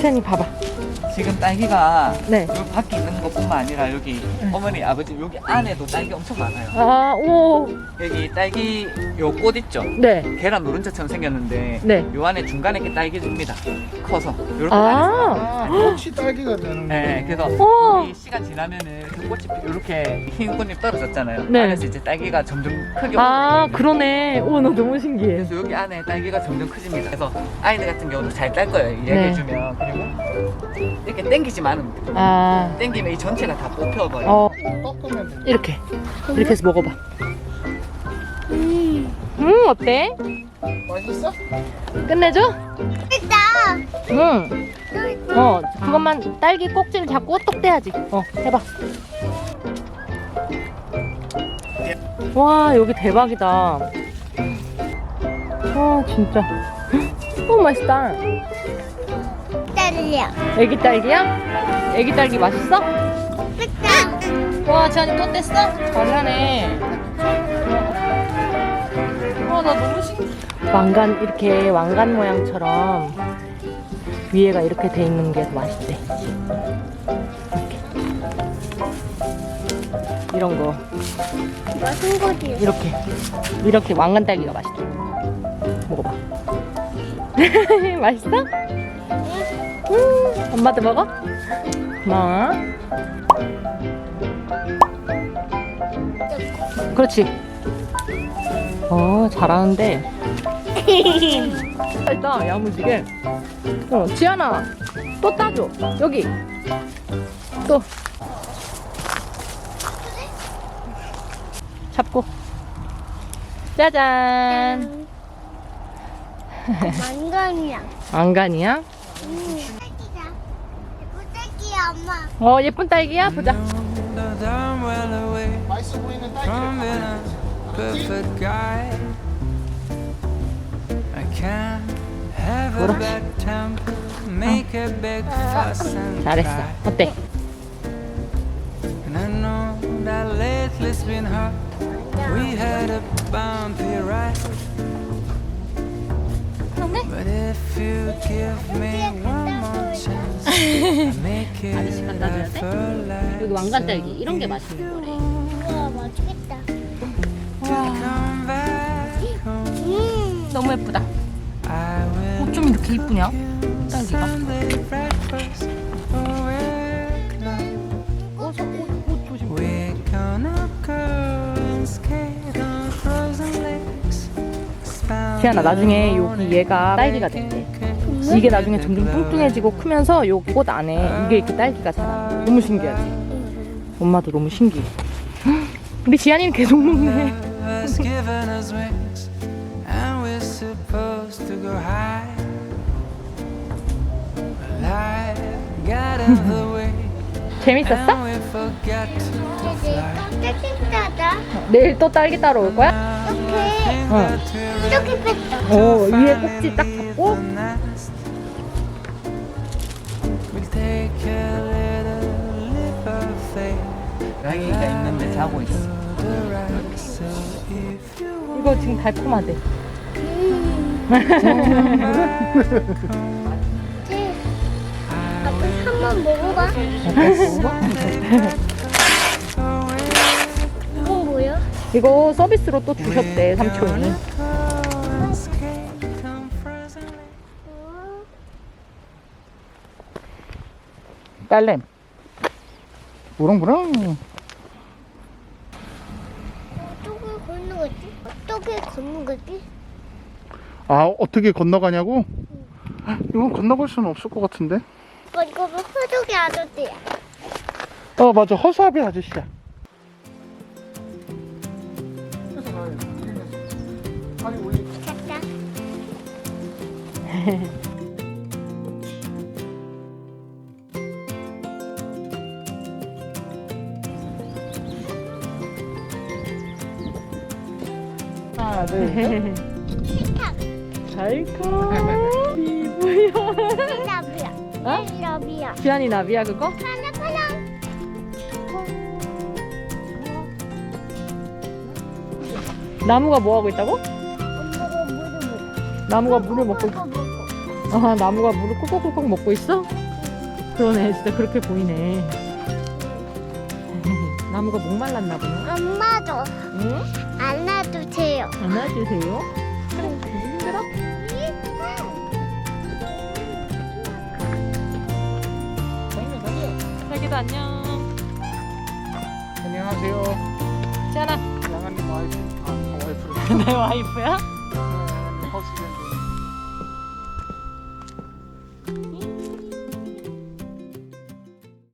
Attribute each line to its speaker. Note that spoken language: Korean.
Speaker 1: 지안이 봐봐.
Speaker 2: 지금 딸기가
Speaker 1: 네.
Speaker 2: 여기 밖에 있는 것뿐만 아니라 여기 어머니 아버지 여기 안에도 딸기 엄청 많아요.
Speaker 1: 아, 오.
Speaker 2: 여기 딸기 요 꽃 있죠?
Speaker 1: 네.
Speaker 2: 계란 노른자처럼 생겼는데
Speaker 1: 네.
Speaker 2: 요 안에 중간에 이렇게 딸기입니다. 커서 요렇게 안에서.
Speaker 1: 아.
Speaker 3: 아, 꽃이 딸기가 되는 거.
Speaker 2: 네, 그래서
Speaker 1: 우와.
Speaker 2: 이 시간 지나면은 그 꽃이 이렇게 흰 꽃잎 떨어졌잖아요.
Speaker 1: 네.
Speaker 2: 안에서 이제 딸기가 점점 크게
Speaker 1: 아,
Speaker 2: 오거든요.
Speaker 1: 그러네. 오, 나 너무 신기해.
Speaker 2: 그래서 여기 안에 딸기가 점점 커집니다. 그래서 아이들 같은 경우도 잘 딸 거예요.
Speaker 1: 네.
Speaker 2: 이야기해주면 그리고 이렇게 땡기지만 않으면.
Speaker 1: 아.
Speaker 2: 땡기면 이 전체가 다 뽑혀버려. 요
Speaker 1: 어,
Speaker 3: 꺾으면 돼.
Speaker 1: 이렇게. 이렇게 해서 먹어봐. 음, 어때?
Speaker 3: 맛있어?
Speaker 1: 끝내줘?
Speaker 4: 진짜.
Speaker 1: 응. 어, 그것만 딸기 꼭지를 잡고 똑 떼야지. 어, 해봐. 와, 여기 대박이다. 와, 진짜. 오, 맛있다.
Speaker 4: 딸이야.
Speaker 1: 애기 딸기야? 애기 딸기 맛있어?
Speaker 4: 진짜.
Speaker 1: 와, 지안이 또 뗐어? 잘하네. 와, 나 너무 신기해. 왕관, 이렇게 왕관 모양처럼 위에가 이렇게 돼 있는 게더 맛있대. 이렇게. 이런 거,
Speaker 4: 무슨 거지?
Speaker 1: 이렇게. 이렇게 왕관 딸기가 맛있대. 먹어봐. 맛있어? 음, 엄마도 먹어? 고마워. 그렇지. 어, 잘하는데. 일단 야무지게. 어, 지안아, 또 따줘. 여기. 또. 잡고. 짜잔.
Speaker 4: 만간이야.
Speaker 1: 왕관이야?
Speaker 4: 음. 딸기다. 딸기야 엄마.
Speaker 1: 어, 예쁜 딸기야? 보자.
Speaker 5: that I'm well away
Speaker 3: 맛있어 보이는
Speaker 5: from being
Speaker 3: 딸기를
Speaker 5: a perfect guy. I can't have a
Speaker 1: 뭐라?
Speaker 5: bad temper, make a big fuss and
Speaker 1: 잘했어.
Speaker 5: cry.
Speaker 1: 어때?
Speaker 5: And I know it
Speaker 1: 갖다 줘야 돼? 여기 왕관 딸기. 이런 게 맛있는 거래.
Speaker 4: 우와 맛있겠다. 음.
Speaker 1: 너무 예쁘다. 어쩜 이렇게 이쁘냐? 딸기가. 어. 지안아, 나중에 여기 얘가 딸기가 된대. 이게 나중에 점점 뚱뚱해지고 크면서 요 꽃 안에 이게 이렇게 딸기가 자라. 너무 신기하지? 엄마도 너무 신기해. 헉, 우리 지안이는 계속 먹네.
Speaker 5: has given us wings, and we're supposed to go high. But life got in the way,
Speaker 1: 재밌었어?
Speaker 5: and we forgot to fly.
Speaker 4: 딸기 따다.
Speaker 1: 내일 또 딸기 따러 올 거야?
Speaker 4: 이렇게
Speaker 1: 어.
Speaker 4: 이렇게 뺐다.
Speaker 1: 어, 위에 꼭지 딱 잡고.
Speaker 2: 자고 있어.
Speaker 1: 이거 지금 달콤하대.
Speaker 4: 아빠 한번 먹어봐. 이건 뭐야?
Speaker 1: 이거 서비스로 또 주셨대, 삼촌이.
Speaker 3: 딸램. 부릉부릉.
Speaker 4: 어떻게 걷는 거지? 어떻게 걷는 거지?
Speaker 3: 아 어떻게 건너가냐고? 이건 건너갈 수는 없을 것 같은데.
Speaker 4: 어, 이거 뭐 허족이 아저씨야.
Speaker 3: 어 맞아 허수아비 아저씨야.
Speaker 4: 찾다.
Speaker 3: 하나 둘.
Speaker 4: 식탁.
Speaker 1: 잘 커. 피부야.
Speaker 4: 나비야.
Speaker 1: 어?
Speaker 4: 나비야.
Speaker 1: 지안이 나비야, 그거?
Speaker 4: 하나 파랑.
Speaker 1: 나무가 뭐 하고 있다고?
Speaker 4: 엄마가 물을 먹어.
Speaker 1: 나무가 물을 먹고 있... 아 나무가 물을 꾹꾹꾹꾹 먹고 있어? 그러네 진짜 그렇게 보이네 나무가 목말랐나 보네
Speaker 4: 엄마도
Speaker 1: 응?
Speaker 4: 안아 주세요.
Speaker 1: 안아주세요 그래 힘들어? 자기도 안녕
Speaker 3: 안녕하세요.
Speaker 1: 지안아
Speaker 3: 양아님 와이프. 아, 와이프.
Speaker 1: 내 와이프야?
Speaker 3: 양아님 허스밴드.